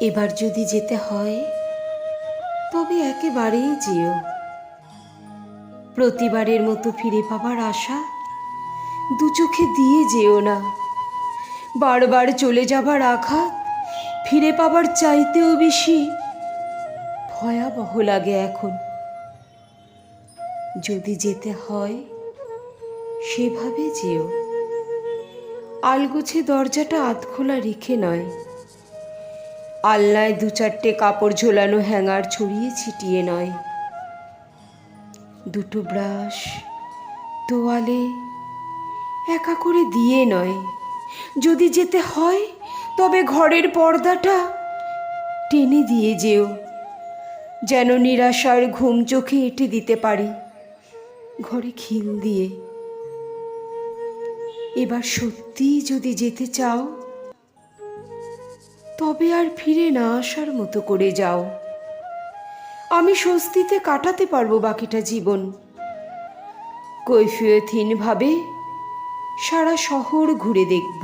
এবার যদি যেতে হয়, তবে একেবারেই যেও। প্রতিবারের মতো ফিরে পাবার আশা দু চোখে দিয়ে যেও না। বারবার চলে যাবার আঘাত ফিরে পাবার চাইতেও বেশি ভয়াবহ লাগে এখন। যদি যেতে হয়, সেভাবে যেও। আলগোছে দরজাটা আধখোলা রেখে নয়। আলনায় দু চারটে কাপড় ঝোলানো হ্যাঙ্গার ছড়িয়ে ছিটিয়ে নয়। দুটো ব্রাশ তোয়ালে একা করে দিয়ে নয়। যদি যেতে হয়, তবে ঘরের পর্দাটা টেনে দিয়ে যেও। যেন নিরাশার ঘুম চোখে এঁটে দিতে পারি। ঘরে খিল দিয়ে। এবার সত্যিই যদি যেতে চাও তবে আর ফিরে না আসার মতো করে যাও। আমি স্বস্তিতে কাটাতে পারব বাকিটা জীবন। কৈফিয়তহীনভাবে সারা শহর ঘুরে দেখব।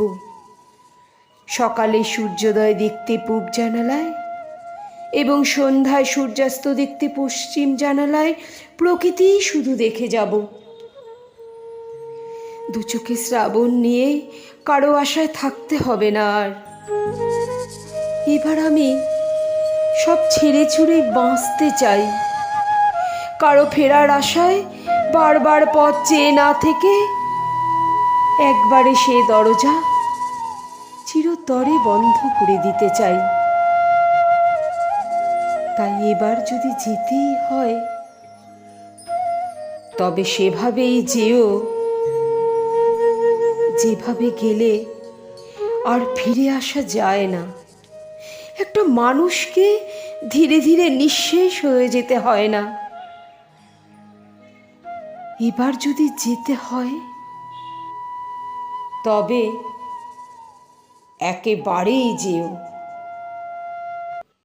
সকালে সূর্যোদয় দেখতে পূব জানালায় এবং সন্ধ্যায় সূর্যাস্ত দেখতে পশ্চিম জানালায় প্রকৃতিই শুধু দেখে যাব। দু চোখে শ্রাবণ নিয়ে কারও আশায় থাকতে হবে না আর। এবার আমি সব ছেড়ে ছুড়ে বাঁচতে চাই। কারও ফেরার আশায় বারবার পথ চেয়ে না থেকে একবারে সে দরজা চিরতরে বন্ধ করে দিতে চাই। তাই এবার যদি যেতেই হয়, তবে সেভাবেই যেও। যেভাবে গেলে আর ফিরে আসা যায় না। একটা মানুষকে ধীরে ধীরে নিঃশেষ হয়ে যেতে হয় না। এবার যদি যেতে হয়, তবে একেবারেই যেও।